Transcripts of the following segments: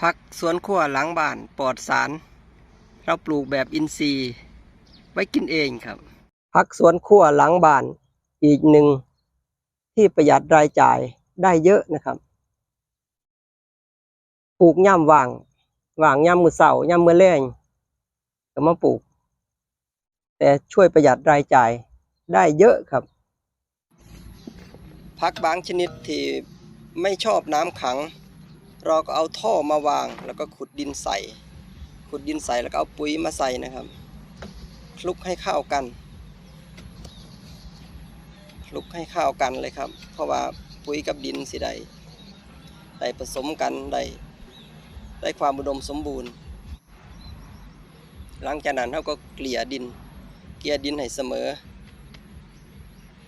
พักสวนครัวหลังบ้านปลอดสาร เราปลูกแบบอินทรีย์ ไว้กินเองครับพักสวนครัวหลังบ้านอีกหนึ่งที่ประหยัดรายจ่ายได้เยอะนะครับปลูกย่ำว่างว่างย่ำมือเสาร์ย่ำมือแรงก็มาปลูก แต่ช่วยประหยัดรายจ่ายได้เยอะครับพักบางชนิดที่ไม่ชอบน้ำขัง เราก็เอาท่อมาวาง แล้วก็ขุดดินใส่ ขุดดินใส่แล้วก็เอาปุ๋ยมาใส่นะครับคลุกให้เข้ากันคลุกให้เข้ากันเลยครับ เพราะว่าปุ๋ยกับดินสิได้ได้ผสมกันได้ได้ความอุดมสมบูรณ์ หลังจากนั้นเราก็เกลี่ยดิน เกลี่ยดินให้เสมอ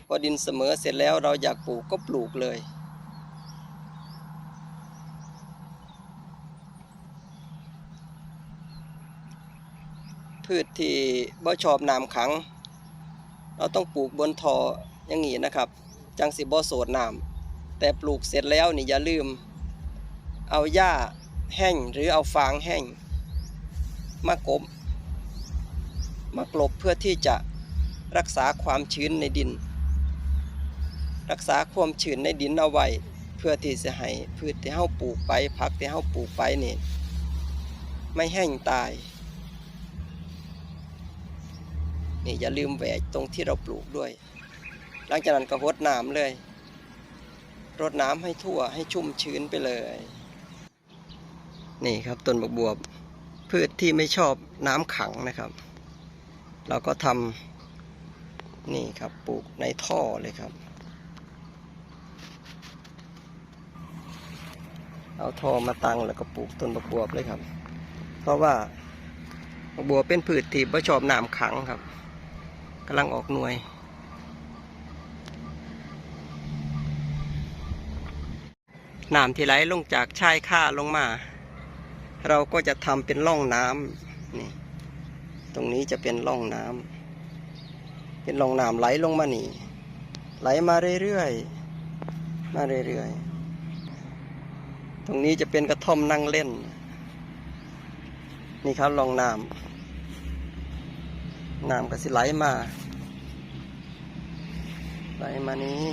พอดินเสมอเสร็จแล้วเราอยากปลูกก็ปลูกเลย พืชที่บ่ชอบน้ำขัง เราต้องปลูกบนทออย่างนี้นะครับ จังสิบ่โสดน้ำแต่ปลูกเสร็จแล้วนี่อย่าลืม เอาหญ้าแห้งหรือเอาฟางแห้งมากบมากลบเพื่อที่จะรักษาความชื้นในดิน รักษาความชื้นในดินเอาไว้เพื่อที่จะให้พืชที่เฮาปลูกไปผักที่เฮาปลูกไปนี่ไม่แห้งตาย นี่อย่าลืมแหวกตรงที่เราปลูกด้วย หลังจากนั้นก็รดน้ำเลย รดน้ำให้ทั่วให้ชุ่มชื้นไปเลย นี่ครับต้นบักบวบพืชที่ไม่ชอบน้ำขังนะครับ เราก็ทำนี่ครับปลูกในท่อเลยครับ เอาท่อมาตั้งแล้วก็ปลูกต้นบักบวบเลยครับ เพราะว่าบักบวบเป็นพืชที่ไม่ชอบน้ำขังครับ กำลังออกหน่วย น้ำที่ไหลลงจากชายค่าลงมา เราก็จะทำเป็นร่องน้ำนี่ ตรงนี้จะเป็นร่องน้ำเป็นร่องน้ำไหลลงมานี่ไหลมาเรื่อยๆ มาเรื่อยๆ ตรงนี้จะเป็นกระท่อมนั่งเล่น นี่ครับร่องน้ำ น้ำก็สิไหลมาไหลมานี้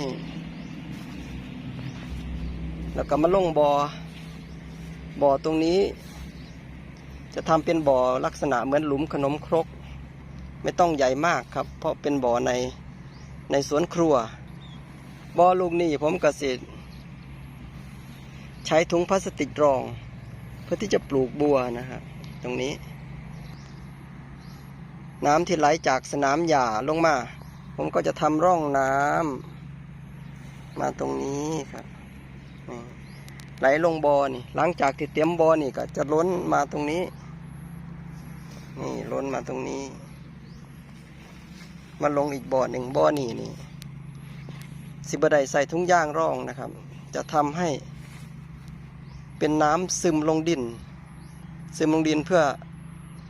แล้วก็มาลงบอ่อบ่อตรงนี้ จะทำเป็นบ่อลักษณะเหมือนหลุมขนมครก ไม่ต้องใหญ่มากครับ เพราะเป็นบ่อในในสวนครัวบ่อลูกนี้ผมกสิใช้ถุงพลาสติกรอง เพื่อที่จะปลูกบัวนะครับตรงนี้ น้ำที่ไหลจากสนามหญ้าลงมา ผมก็จะทำร่องน้ำมาตรงนี้ครับไหลลงบอ่อนี่ หลังจากที่เตรียมบอ่อนี่ก็จะล้นมาตรงนี้ นี่ล้นมาตรงนี้ มาลงอีกบ่อหนึ่งบ่อนี่นี่ สิบไดใส่ถุงย่างร่องนะครับ จะทำให้เป็นน้ำซึมลงดิน ซึมลงดินเพื่อ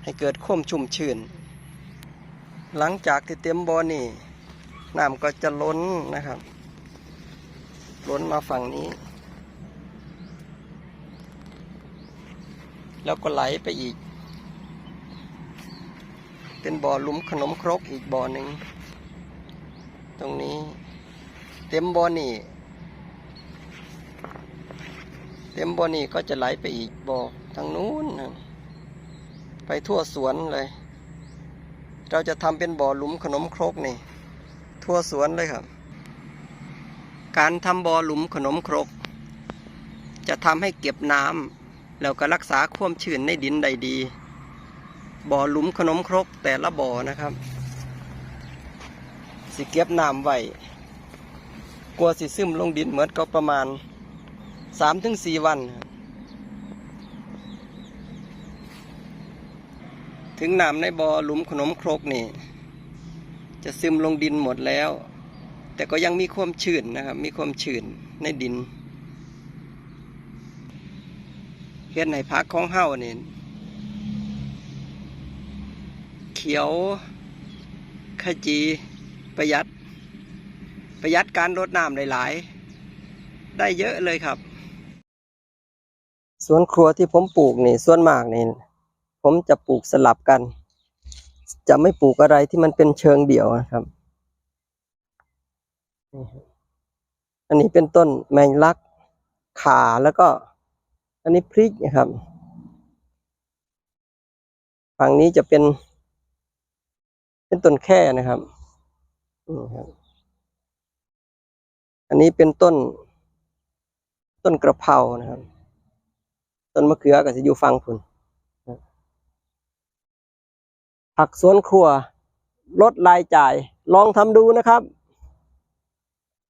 ให้เกิดความชุ่มชื้น หลังจากที่เตรียมบ่อนี่น้ำก็จะล้นนะครับ ล้นมาฝั่งนี้ แล้วก็ไหลไปอีก เป็นบ่อลุมขนมครกอีกบ่อหนึ่งตรงนี้ เต็มบ่อนี่เต็มบ่อนี่ก็จะไหลไปอีกบ่อทางนู้น ไปทั่วสวนเลย เราจะทำเป็นบ่อหลุมขนมครกนี่ ทั่วสวนเลยครับ การทำบ่อหลุมขนมครก จะทำให้เก็บน้ำแล้วก็รักษาความชื้นในดินได้ดี บ่อหลุมขนมครกแต่ละบ่อนะครับ สิเก็บน้ำไว้กลัวสิซึมลงดินเหมือนก็ประมาณสามถึงสี่วัน ถึงน้ำในบ่อหลุมขนมครกนี่ จะซึมลงดินหมดแล้ว แต่ก็ยังมีความชื้นนะครับ มีความชื้นในดินเฮ็ดในพักของเฮานี่เขียวขจีประหยัด ประหยัดการรดน้ำหลาย ๆ ได้เยอะเลยครับ สวนครัวที่ผมปลูกนี่ส่วนมากนี่ ผมจะปลูกสลับกัน จะไม่ปลูกอะไรที่มันเป็นเชิงเดี่ยวนะครับ อันนี้เป็นต้นแมงลักขาแล้วก็ อันนี้พริกนะครับ ฝั่งนี้จะเป็น เป็นต้นแค่นะครับนี่ครับอันนี้เป็นต้น ต้นกระเพรานะครับ ต้นมะเขือก็จะอยู่ฝั่งพุ่นนะ ผักสวนครัว ลดรายจ่าย ลองทำดูนะครับ